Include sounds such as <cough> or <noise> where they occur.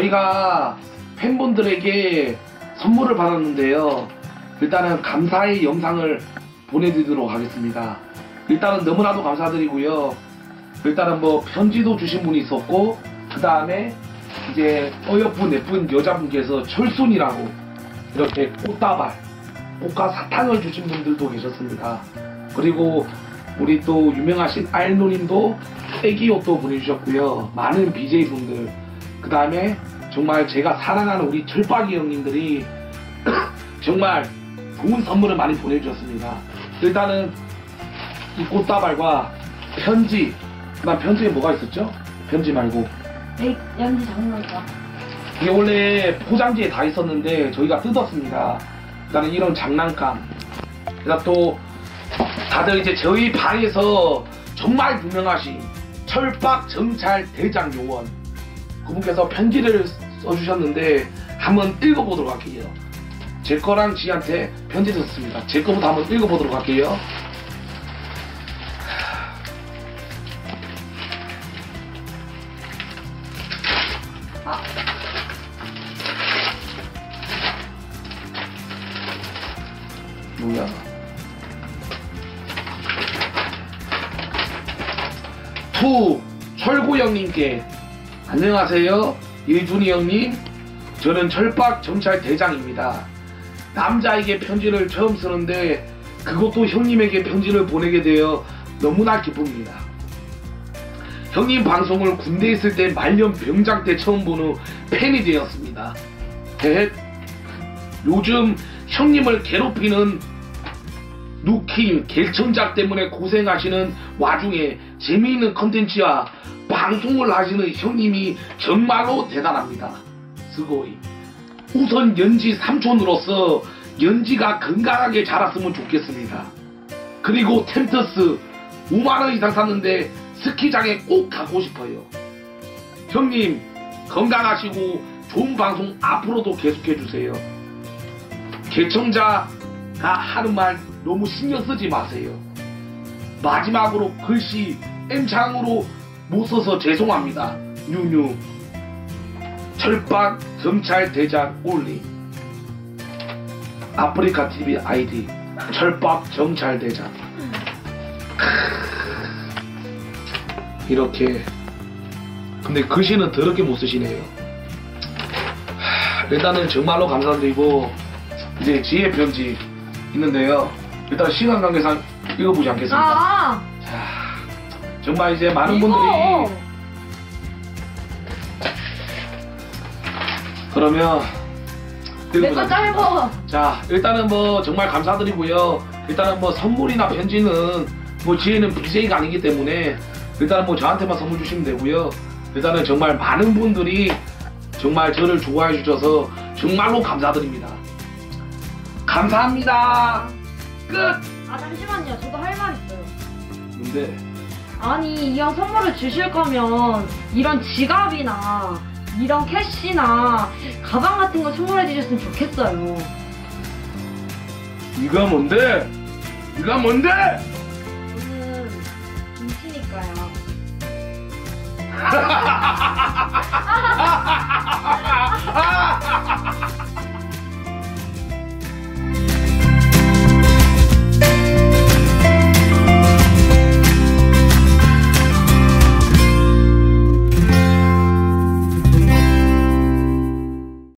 제가 팬분들에게 선물을 받았는데요. 일단은 감사의 영상을 보내드리도록 하겠습니다. 일단은 너무나도 감사드리고요. 일단은 뭐 편지도 주신 분이 있었고 그 다음에 이제 어여쁜 예쁜 여자분께서 철순이라고 이렇게 꽃다발 꽃과 사탕을 주신 분들도 계셨습니다. 그리고 우리 또 유명하신 알노님도 애기 옷도 보내주셨고요. 많은 BJ분들 그 다음에 정말 제가 사랑하는 우리 철박이 형님들이 <coughs> 정말 좋은 선물을 많이 보내주셨습니다. 일단은 이 꽃다발과 편지 그다음 편지에 뭐가 있었죠? 편지 말고 네, 연지 장모가. 이게 원래 포장지에 다 있었는데 저희가 뜯었습니다. 그다음에 이런 장난감. 그다음 또 다들 이제 저희 방에서 정말 유명하신 철박 정찰 대장 요원 그분께서 편지를 써주셨는데 한번 읽어보도록 할게요. 제 거랑 지한테 편지 썼습니다. 제 거부터 한번 읽어보도록 할게요. 뭐야? 투 철구 형님께 안녕하세요. 일준이 형님. 저는 철박 정찰 대장입니다. 남자에게 편지를 처음 쓰는데 그것도 형님에게 편지를 보내게 되어 너무나 기쁩니다. 형님 방송을 군대 있을 때 말년 병장 때 처음 본후 팬이 되었습니다. 요즘 형님을 괴롭히는 누킴 갤청작 때문에 고생하시는 와중에 재미있는 컨텐츠와 방송을 하시는 형님이 정말로 대단합니다. 스고이. 우선 연지 삼촌으로서 연지가 건강하게 자랐으면 좋겠습니다. 그리고 텐트스 5만원 이상 샀는데 스키장에 꼭 가고 싶어요. 형님 건강하시고 좋은 방송 앞으로도 계속해주세요. 개청자가 하는 말 너무 신경 쓰지 마세요. 마지막으로 글씨 M창으로 못 써서 죄송합니다. 뉴뉴. 철박 경찰 대장 올리. 아프리카 TV 아이디 철박 정찰 대장. 이렇게. 근데 글씨는 더럽게 못 쓰시네요. 일단은 정말로 감사드리고 이제 지혜 편지 있는데요. 일단 시간 관계상 읽어보지 않겠습니다. 아, 자, 정말 이제 많은 이거. 분들이 그러면 내거. 짧아. 자, 일단은 뭐 정말 감사드리고요. 일단은 뭐 선물이나 편지는 뭐 지혜는 BJ가 아니기 때문에 일단은 뭐 저한테만 선물 주시면 되고요. 일단은 정말 많은 분들이 정말 저를 좋아해 주셔서 정말로 감사드립니다. 감사합니다. 끝. 아 잠시만요. 저도 할 말 있어요. 근데 아니 이형 선물을 주실 거면 이런 지갑이나 이런 캐시나 가방 같은 거 선물해 주셨으면 좋겠어요. 이가 뭔데? 이가 뭔데?